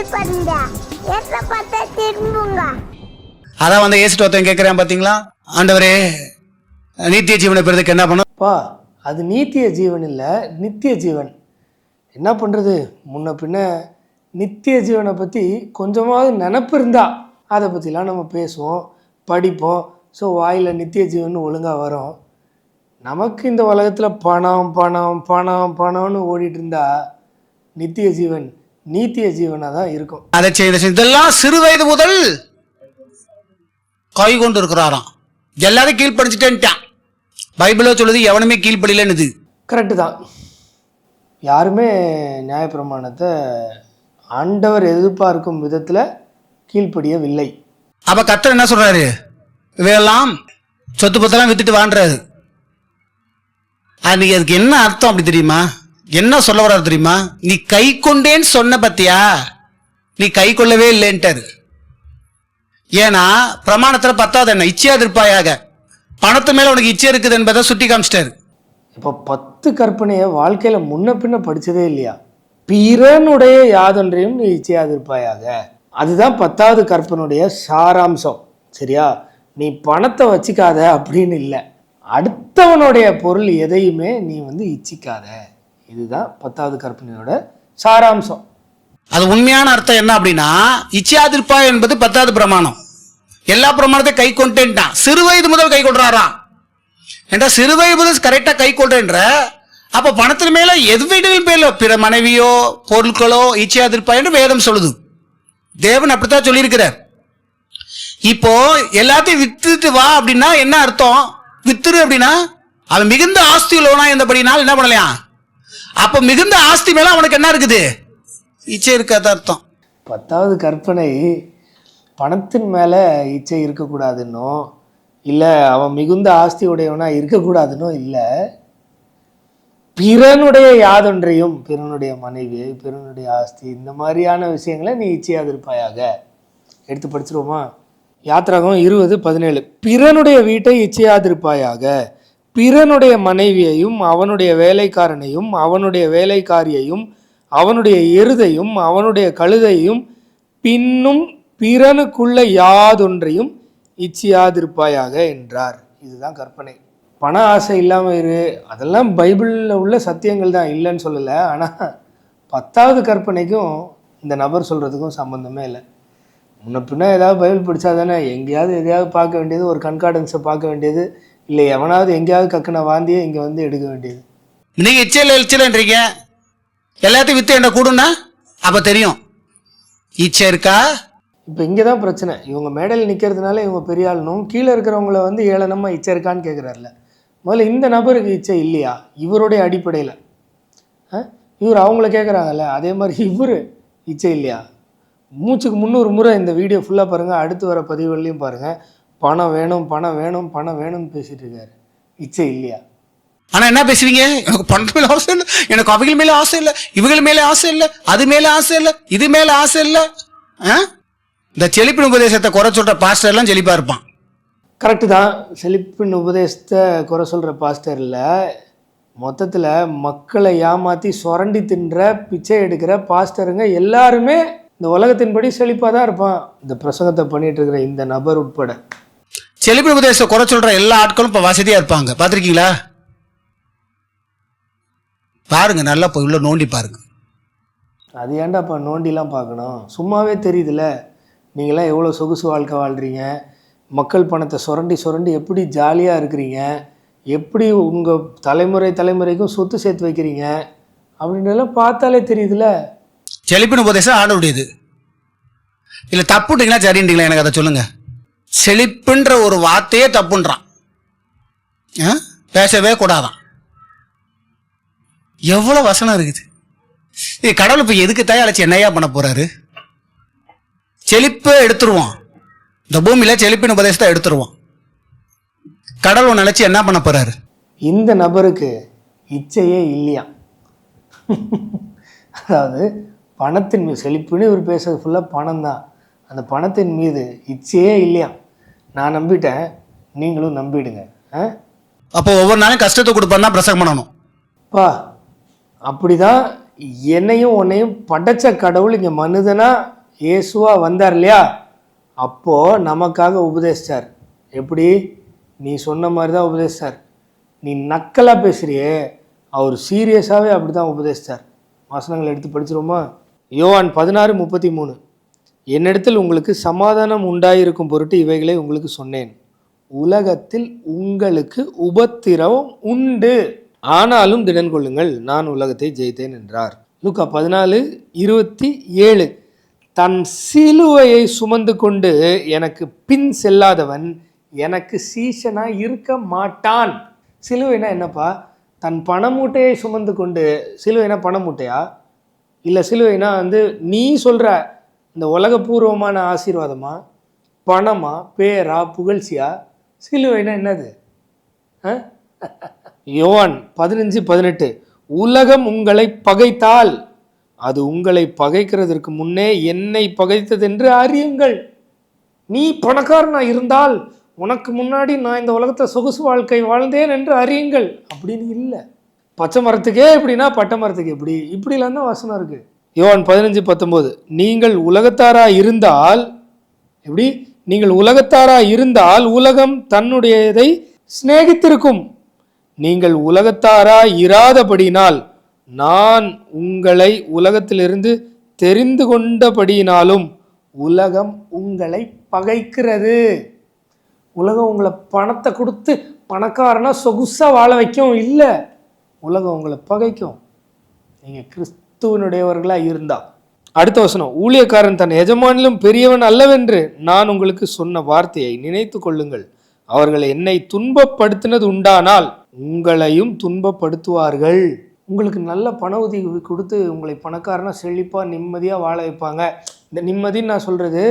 Subscribe பண்ணுங்க எத்த பார்த்தா திரும்புங்க. அதான் வந்து ஏசிட்டு ஒருத்தன் கேட்குறேன் பார்த்தீங்களா ஆண்டவரே நித்திய ஜீவனை பெறதுக்கு என்ன பண்ணும்? பா அது நீத்திய ஜீவன் இல்லை நித்திய ஜீவன். என்ன பண்ணுறது முன்ன பின்ன நித்திய ஜீவனை பற்றி கொஞ்சமாவது நினப்பு இருந்தா அதை பற்றிலாம் நம்ம பேசுவோம் படிப்போம். ஸோ வாயில் நித்திய ஜீவன் ஒழுங்காக வரும். நமக்கு இந்த உலகத்தில் பணம் பணம் பணம் பணம்னு ஓடிட்டு இருந்தா நித்திய ஜீவன் நீத்திய ஜீவனாக தான் இருக்கும். அதை செய்ய. இதெல்லாம் சிறு வயது முதல் கை கொண்டு இருக்கிறாராம் எல்லாரும் கீழ்ப்படிச்சுட்டேன்ட்டான் பைபிளோ சொல்லுது எவனுமே கீழ்ப்படியலன்னு கரெக்டு தான். யாருமே நியாயப்பிரமாணத்தை ஆண்டவர் எதிர்பார்க்கும் விதத்தில் கீழ்ப்படியவில்லை. அப்ப கர்த்தர் என்ன சொல்றாரு? இவையெல்லாம் சொத்து பத்தெல்லாம் வித்துட்டு வாண்டுறாரு அது அதுக்கு என்ன அர்த்தம் அப்படி தெரியுமா? என்ன சொல்ல வர்றாரு தெரியுமா? நீ கை கொண்டேன்னு சொன்ன பத்தியா? நீ கை கொள்ளவே இல்லைன்ட்டாரு. ஏன்னா பிரமாணத்துல பத்தாவது என்ன இச்சையா திருப்பாயாக பணத்து மேல உனக்கு இச்சை இருக்குது என்பதை சுட்டி காமிச்சிட்டாரு. இப்போ பத்து கற்பனையை வாழ்க்கையில் முன்ன பின்ன படிச்சதே இல்லையா? பிறனுடைய யாதொன்றையும் நீ இச்சையாதிருப்பாயாக அதுதான் பத்தாவது கற்பனுடைய சாராம்சம். சரியா? நீ பணத்தை வச்சுக்காத அப்படின்னு இல்லை. அடுத்தவனுடைய பொருள் எதையுமே நீ வந்து இச்சிக்காத. இதுதான் பத்தாவது கற்பனையோட சாராம்சம். அது உண்மையான அர்த்தம் என்ன அப்படின்னா இச்சையாதிருப்பா என்பது பத்தாவது பிரமாணம். எல்லா பிரமாணத்தையும் கை கொண்டேன்ட்டான் சிறு வயது முதல் கை கொள்றாராம் ஏன்டா சிறு வயது முதல் கரெக்டா கை கொள்றேன்ற அப்ப பணத்தின் மேல எது வீடுகள் பேர்ல பிற மனைவியோ பொருட்களோ இச்சையாதிருப்பா என்று வேதம் சொல்லுது. தேவன் அப்படித்தான் சொல்லியிருக்கிறார். இப்போ எல்லாத்தையும் வித்துட்டு வா அப்படின்னா என்ன அர்த்தம்? வித்துரு அப்படின்னா அவன் மிகுந்த ஆஸ்தி உள்ளவனா இருந்தபடினால் என்ன பண்ணலையாம் அப்ப மிகுந்த ஆஸ்தி மேல அவனுக்கு என்ன இருக்குது? இச்சை இருக்காத அர்த்தம். பத்தாவது கற்பனை பணத்தின் மேலே இச்சை இருக்கக்கூடாதுன்னோ இல்லை அவன் மிகுந்த ஆஸ்தி உடையவனா இருக்கக்கூடாதுன்னோ இல்லை பிறனுடைய யாதொன்றையும் பிறனுடைய மனைவி பிறனுடைய ஆஸ்தி இந்த மாதிரியான விஷயங்களை நீ இச்சையாதிருப்பாயாக எடுத்து படிச்சிருவோமா? யாத்திராகம் இருபது பதினேழு. பிறனுடைய வீட்டை இச்சையாதிருப்பாயாக பிறனுடைய மனைவியையும் அவனுடைய வேலைக்காரனையும் அவனுடைய வேலைக்காரியையும் அவனுடைய எருதையும் அவனுடைய கழுதையும் பின்னும் பிறனுக்குள்ள யாதொன்றையும் இச்சியாதிருப்பாயாக என்றார். இதுதான் கற்பனை. பண ஆசை இல்லாமல் இரு. அதெல்லாம் பைபிளில் உள்ள சத்தியங்கள் தான் இல்லைன்னு சொல்லலை. ஆனால் பத்தாவது கற்பனைக்கும் இந்த நபர் சொல்கிறதுக்கும் சம்மந்தமே இல்லை. முன்ன பின்னே ஏதாவது பைபிள் படித்தா தானே எங்கேயாவது எதையாவது பார்க்க வேண்டியது ஒரு கண்கார்டன்ஸை பார்க்க வேண்டியது இல்லை எவனாவது எங்கேயாவது கக்குன வாந்தியே இங்கே வந்து எடுக்க வேண்டியது. நீங்க இச்சையில் இச்சைன்றீங்க எல்லாத்தையும் வித்து என்ன கூடுனா அப்ப தெரியும். இச்சை இருக்கா? இப்போ இங்கே தான் பிரச்சனை. இவங்க மேடையில் நிற்கிறதுனால இவங்க பெரிய ஆளுனும் கீழே இருக்கிறவங்கள வந்து ஏளனமாக இச்சை இருக்கான்னு கேட்குறாருல முதல்ல இந்த நபருக்கு இச்சை இல்லையா? இவருடைய அடிப்படையில். இவர் அவங்கள கேட்குறாங்கல்ல அதே மாதிரி இவர் இச்சை இல்லையா? மூச்சுக்கு முந்நூறு முறை இந்த வீடியோ ஃபுல்லாக பாருங்கள் அடுத்து வர பதிவுகள்லையும் பாருங்கள் பணம் வேணும் பணம் வேணும் பணம் வேணும்னு பேசிகிட்டு இருக்காரு. இச்சை இல்லையா? ஆனா என்ன பேசுவீங்க? எனக்கு பணத்து மேல ஆசை இல்லை. எனக்கு அவைகள் மேல ஆசை இல்லை. இவர்கள் மேல ஆசை இல்லை. அது மேல ஆசை இல்லை. இது மேல ஆசை இல்லை? இந்த செழிப்பின் உபதேசத்தை குறை சொல்ற பாஸ்டர் எல்லாம் செழிப்பா இருப்பான். கரெக்டு தான். செழிப்பின் உபதேசத்தை குறை சொல்கிற பாஸ்டர் இல்லை. மொத்தத்தில் மக்களை ஏமாற்றி சுரண்டி தின்ற பிச்சை எடுக்கிற பாஸ்டருங்க எல்லாருமே இந்த உலகத்தின்படி செழிப்பாக தான் இருப்பான். இந்த பிரசங்கத்தை பண்ணிட்டு இருக்கிற இந்த நபர் உட்பட. செழிப்பின் உபதேசத்தை குறை சொல்ற எல்லா ஆட்களும் இப்ப வசதியா இருப்பாங்க. பாத்திருக்கீங்களா பாருங்க நல்லா போய் உள்ள நோண்டி பாருங்க. அது ஏன்டாப்பா நோண்டிலாம் பார்க்கணும்? சும்மாவே தெரியுதுல்ல. நீங்களாம் எவ்வளோ சொகுசு வாழ்க்கை வாழ்கிறீங்க மக்கள் பணத்தை சுரண்டி சுரண்டி எப்படி ஜாலியாக இருக்கிறீங்க? எப்படி உங்கள் தலைமுறை தலைமுறைக்கும் சொத்து சேர்த்து வைக்கிறீங்க? அப்படின்றதெல்லாம் பார்த்தாலே தெரியுதுல்ல. செழிப்பின் உபதேசம் ஆண்டவுடையது இல்ல தப்புட்டீங்களா சரின்றீங்களா? எனக்கு அதை சொல்லுங்க. செழிப்புன்ற ஒரு வார்த்தையே தப்புன்றான். ஆ? பேசவே கூடாதான். எவ்வளவு வசனம் இருக்குது. இது கடவுள் இப்ப எதுக்கு தயாரிச்சு என்னையா பண்ண போறாரு? செழிப்பை எடுத்துருவோம் இந்த பூமியில செழிப்பின் உபதேசத்தை எடுத்துருவோம் கடவுள் நினைச்சு என்ன பண்ண போறாரு? இந்த நபருக்கு இச்சையே இல்லையா? அதாவது பணத்தின் செழிப்புன்னு இவர் பேசுறது ஃபுல்லாக பணம் தான் அந்த பணத்தின் மீது இச்சையே இல்லையா? நான் நம்பிட்டேன். நீங்களும் நம்பிடுங்க. ஆ? அப்போ ஒவ்வொரு நாளும் கஷ்டத்தை கொடுப்பாருன்னா பிரசங்கம் பண்ணணும். பா அப்படி தான் என்னையும் உன்னையும் படைச்ச கடவுள் இங்கே மனிதனா இயேசுவா வந்தார் இல்லையா? அப்போ நமக்காக உபதேசிச்சார். எப்படி? நீ சொன்ன மாதிரி தான் உபதேசிச்சார். நீ நக்கலாக பேசுறியே. அவர் சீரியஸாகவே அப்படி தான் உபதேசிச்சார். வசனங்கள் எடுத்து படிச்சிருவோமா? யோவான் பதினாறு முப்பத்தி மூணு. என்னிடத்தில் உங்களுக்கு சமாதானம் உண்டாயிருக்கும் பொருட்டு இவைகளை உங்களுக்கு சொன்னேன். உலகத்தில் உங்களுக்கு உபத்திரவம் உண்டு. ஆனாலும் திடன் கொள்ளுங்கள் நான் உலகத்தை ஜெயித்தேன் என்றார். லூக்கா பதினாலு இருபத்தி ஏழு. தன் சிலுவையை சுமந்து கொண்டு எனக்கு பின் செல்லாதவன் எனக்கு சீசனாக இருக்க மாட்டான். சிலுவைனா என்னப்பா? தன் பணமூட்டையை சுமந்து கொண்டு சிலுவைனா பணமூட்டையா? இல்லை சிலுவைனா வந்து நீ சொல்கிற இந்த உலகபூர்வமான ஆசீர்வாதமா பணமா பேரா புகழ்ச்சியா? சிலுவைனா என்னது? ஆ? யோவான் பதினஞ்சு பதினெட்டு. உலகம் உங்களை பகைத்தால் அது உங்களை பகைக்கிறதற்கு முன்னே என்னை பகைத்ததென்று அறியுங்கள். நீ பணக்காரனா இருந்தால் உனக்கு முன்னாடி நான் இந்த உலகத்தை சொகுசு வாழ்க்கை வாழ்ந்தேன் என்று அறியுங்கள். அப்படின்னு இல்லை. பச்சை மரத்துக்கே எப்படின்னா பட்டை மரத்துக்கு எப்படி? இப்படிலாம் தான் வசனம் இருக்குது யோவான் பதினஞ்சு பத்தொம்போது. நீங்கள் உலகத்தாரா இருந்தால் எப்படி? நீங்கள் உலகத்தாரா இருந்தால் உலகம் தன்னுடையதை சிநேகித்திருக்கும். நீங்கள் உலகத்தாரா இராதபடினால் நான் உங்களை உலகத்திலிருந்து தெரிந்து கொண்டபடியினாலும் உலகம் உங்களை பகைக்கிறது. உலகம் உங்களை பணத்தை கொடுத்து பணக்காரனா சொகுசா வாழ வைக்கும் இல்லை. உலகம் உங்களை பகைக்கும். நீங்கள் கிறிஸ்துவனுடையவர்களாக இருந்தா? அடுத்த வசனம் ஊழியக்காரன் தன் எஜமானிலும் பெரியவன் அல்லவென்று நான் உங்களுக்கு சொன்ன வார்த்தையை நினைத்து கொள்ளுங்கள். அவர்கள் என்னை துன்பப்படுத்தினது உண்டானால் உங்களையும் துன்பப்படுத்துவார்கள். உங்களுக்கு நல்ல பண உதவி கொடுத்து உங்களை பணக்காரனா செழிப்பாக நிம்மதியாக வாழ வைப்பாங்க. இந்த நிம்மதின்னு நான் சொல்கிறது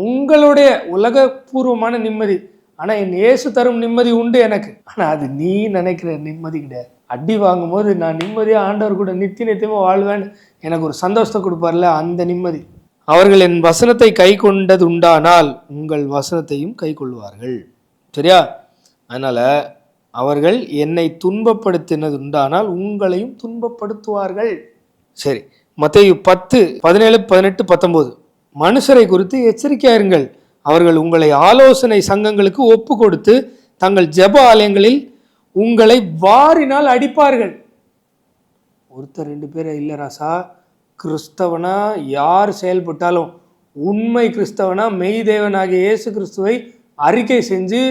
உங்களுடைய உலகபூர்வமான நிம்மதி. ஆனால் என் இயேசு தரும் நிம்மதி உண்டு எனக்கு. ஆனால் அது நீ நினைக்கிற நிம்மதி கிடையாது. அடி வாங்கும்போது நான் நிம்மதியாக ஆண்டவர் கூட நித்திய நித்தியமாக வாழ்வேன் எனக்கு ஒரு சந்தோஷத்தை கொடுப்பார்ல அந்த நிம்மதி. அவர்கள் என் வசனத்தை கை கொண்டது உண்டானால் உங்கள் வசனத்தையும் கை கொள்வார்கள். சரியா? அதனால் அவர்கள் என்னை துன்பப்படுத்தினது உண்டானால் உங்களையும் துன்பப்படுத்துவார்கள். சரி. மற்ற பத்து பதினேழு பதினெட்டு பத்தொம்போது மனுஷரை குறித்து எச்சரிக்கையாருங்கள் அவர்கள் உங்களை ஆலோசனை சங்கங்களுக்கு ஒப்பு கொடுத்து தங்கள் ஜெப ஆலயங்களில் உங்களை வாரினால் அடிப்பார்கள். ஒருத்தர் ரெண்டு பேர் இல்லை ராசா கிறிஸ்தவனா யார் செயல்பட்டாலும் உண்மை கிறிஸ்தவனா மெய் தேவனாகிய இயேசு கிறிஸ்துவை அறிக்கை செஞ்சு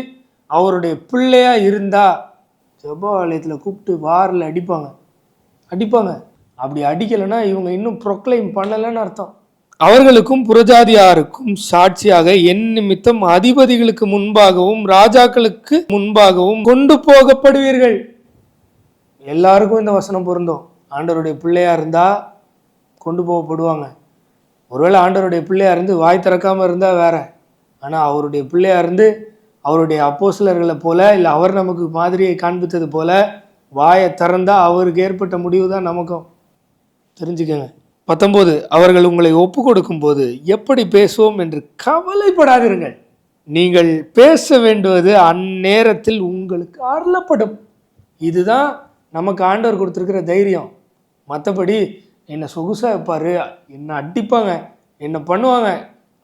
அவருடைய பிள்ளையா இருந்தா ஜெப ஆலயத்தில் கூப்பிட்டு வாரில் அடிப்பாங்க. அடிப்பாங்க. அப்படி அடிக்கலைன்னா இவங்க இன்னும் ப்ரொக்ளைம் பண்ணலைன்னு அர்த்தம். அவர்களுக்கும் புறஜாதியாருக்கும் சாட்சியாக என் நிமித்தம் அதிபதிகளுக்கு முன்பாகவும் ராஜாக்களுக்கு முன்பாகவும் கொண்டு போகப்படுவீர்கள். எல்லாருக்கும் இந்த வசனம் பொருந்தும். ஆண்டவருடைய பிள்ளையா இருந்தா கொண்டு போகப்படுவாங்க. ஒருவேளை ஆண்டவருடைய பிள்ளையா இருந்து வாய் திறக்காம இருந்தா வேற. ஆனா அவருடைய பிள்ளையா இருந்து அவருடைய அப்போசிலர்களை போல இல்லை அவர் நமக்கு மாதிரியை காண்பித்தது போல வாயை திறந்தா அவருக்கு ஏற்பட்ட முடிவு தான் நமக்கும். தெரிஞ்சுக்கங்க. பத்தொம்போது அவர்கள் உங்களை ஒப்பு கொடுக்கும்போது எப்படி பேசுவோம் என்று கவலைப்படாதிருங்கள். நீங்கள் பேச வேண்டுவது அந்நேரத்தில் உங்களுக்கு அருளப்படும். இதுதான் நமக்கு ஆண்டவர் கொடுத்துருக்கிற தைரியம். மற்றபடி என்னை சொகுசாக வைப்பார் என்னை அடிப்பாங்க என்னை பண்ணுவாங்க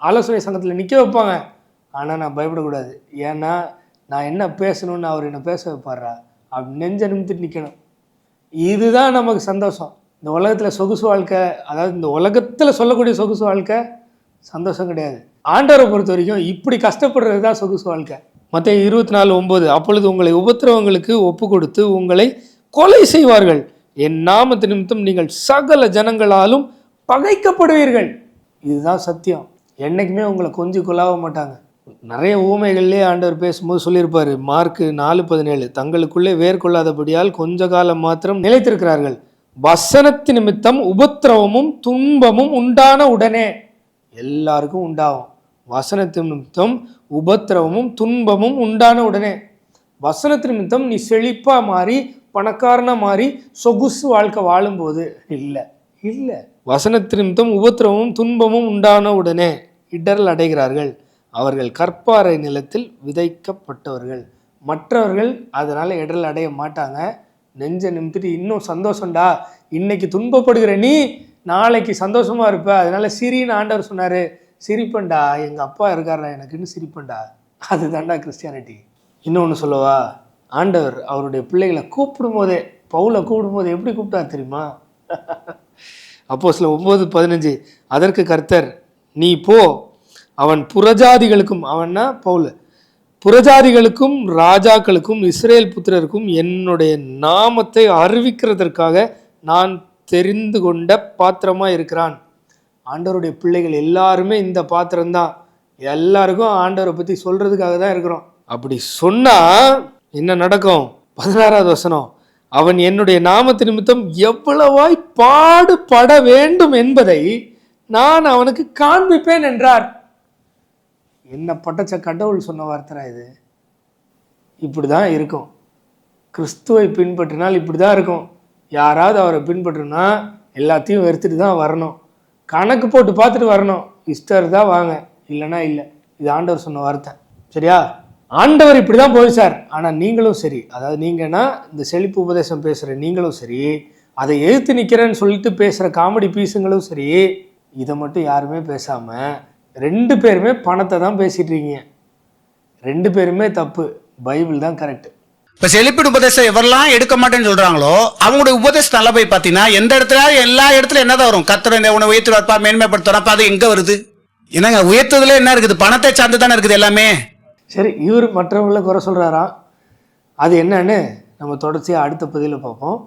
ஆலோசனை சங்கத்தில் நிற்க வைப்பாங்க. ஆனால் நான் பயப்படக்கூடாது. ஏன்னா நான் என்ன பேசணும்னு அவர் என்னை பேச வைப்பாரா? அப்படி நெஞ்ச நிமித்திட்டு நிற்கணும் இதுதான் நமக்கு சந்தோஷம். இந்த உலகத்தில் சொகுசு வாழ்க்கை அதாவது இந்த உலகத்தில் சொல்லக்கூடிய சொகுசு வாழ்க்கை சந்தோஷம் கிடையாது. ஆண்டவரை பொறுத்த வரைக்கும் இப்படி கஷ்டப்படுறது தான் சொகுசு வாழ்க்கை. மற்ற இருபத்தி நாலு ஒம்பது அப்பொழுது உங்களை உபத்திரவங்களுக்கு ஒப்பு கொடுத்து உங்களை கொலை செய்வார்கள். என் நாமத்து நிமித்தம் நீங்கள் சகல ஜனங்களாலும் பகைக்கப்படுவீர்கள். இதுதான் சத்தியம். என்றைக்குமே உங்களை கொஞ்சம் கொள்ளாக மாட்டாங்க. நிறைய ஊமைகள்லேயே ஆண்டவர் பேசும்போது சொல்லியிருப்பார் மார்க்கு நாலு பதினேழு தங்களுக்குள்ளே வேர் கொள்ளாதபடியால் கொஞ்ச காலம் மாத்திரம் நிலைத்திருக்கிறார்கள். வசனத்து நிமித்தம் உபத்திரவமும் துன்பமும் உண்டான உடனே எல்லாருக்கும் உண்டாகும். வசனத்து நிமித்தம் உபத்திரவமும் துன்பமும் உண்டான உடனே வசனத்து நிமித்தம் நீ செழிப்பாக மாறி பணக்காரனாக மாறி சொகுசு வாழ்க்கை வாழும்போது. இல்லை இல்லை. வசனத்து நிமித்தம் உபத்திரவமும் துன்பமும் உண்டான உடனே இடரல் அடைகிறார்கள். அவர்கள் கற்பாறை நிலத்தில் விதைக்கப்பட்டவர்கள். மற்றவர்கள் அதனால் இடரல் அடைய மாட்டாங்க. நெஞ்ச நிமித்திட்டு இன்னும் சந்தோஷம்டா. இன்னைக்கு துன்பப்படுகிற நீ நாளைக்கு சந்தோஷமாக இருப்ப. அதனால சிரின்னு ஆண்டவர் சொன்னார். சிரிப்பேன்டா. எங்கள் அப்பா இருக்காரா எனக்குன்னு சிரிப்பேன்டா. அதுதான்டா கிறிஸ்டியானிட்டி. இன்னொன்று சொல்லவா? ஆண்டவர் அவருடைய பிள்ளைகளை கூப்பிடும் போதே பவுலை கூப்பிடும் போது எப்படி கூப்பிட்டார் தெரியுமா? அப்போ சில ஒம்பது பதினஞ்சு. அதற்கு கர்த்தர் நீ போ. அவன் புறஜாதிகளுக்கும் அவன்னா பவுல். புரஜாரிகளுக்கும் ராஜாக்களுக்கும் இஸ்ரேல் புத்திரருக்கும் என்னுடைய நாமத்தை அறிவிக்கிறதற்காக நான் தெரிந்து கொண்ட பாத்திரமாக இருக்கிறான். ஆண்டவருடைய பிள்ளைகள் எல்லாருமே இந்த பாத்திரம்தான். எல்லாருக்கும் ஆண்டவரை பற்றி சொல்கிறதுக்காக தான் இருக்கிறோம். அப்படி சொன்னா என்ன நடக்கும்? பதினாறாவது வசனம். அவன் என்னுடைய நாமத்து நிமித்தம் எவ்வளவாய் பாடுபட வேண்டும் என்பதை நான் அவனுக்கு காண்பிப்பேன் என்றார். என்ன பட்டச்ச கடவுள் சொன்ன வார்த்தை இது? இப்படி தான் இருக்கும். கிறிஸ்துவை பின்பற்றினால் இப்படி தான் இருக்கும். யாராவது அவரை பின்பற்றினா எல்லாத்தையும் வெறுத்துட்டு தான் வரணும். கணக்கு போட்டு பார்த்துட்டு வரணும். இஷ்டர் தான் வாங்க. இல்லைன்னா இல்லை. இது ஆண்டவர் சொன்ன வார்த்தை. சரியா? ஆண்டவர் இப்படி தான் போய் சார். ஆனால் நீங்களும் சரி. அதாவது நீங்கன்னா இந்த செழிப்பு உபதேசம் பேசுகிற நீங்களும் சரி அதை எதிர்த்து நிற்கிறேன்னு சொல்லிட்டு பேசுகிற காமெடி பீஸுங்களும் சரி இதை மட்டும் யாருமே பேசாமல் ரெண்டு பேருமே பணத்தை தான் பேசிட்டு இருக்கீங்க. ரெண்டு பேருமே தப்பு. பைபிள் தான் கரெக்ட். இப்ப செழிப்பின் உபதேசம் எவரெல்லாம் எடுக்க மாட்டேன்னு சொல்றாங்களோ அவங்களுடைய உபதேசம் நல்லா போய் பார்த்தீங்கன்னா எந்த இடத்துல எல்லா இடத்துல என்னதான் வரும்? கத்திர உன்னை உயர்த்துவார்ப்பா மேன்மைப்படுத்துறப்ப அது எங்க வருது? என்னங்க உயர்த்ததுல என்ன இருக்குது? பணத்தை சார்ந்து தானே இருக்குது எல்லாமே? சரி இவர் மற்றவங்கள குறை சொல்கிறாராம் அது என்னன்னு நம்ம தொடர்ச்சியாக அடுத்த பதிவில் பார்ப்போம்.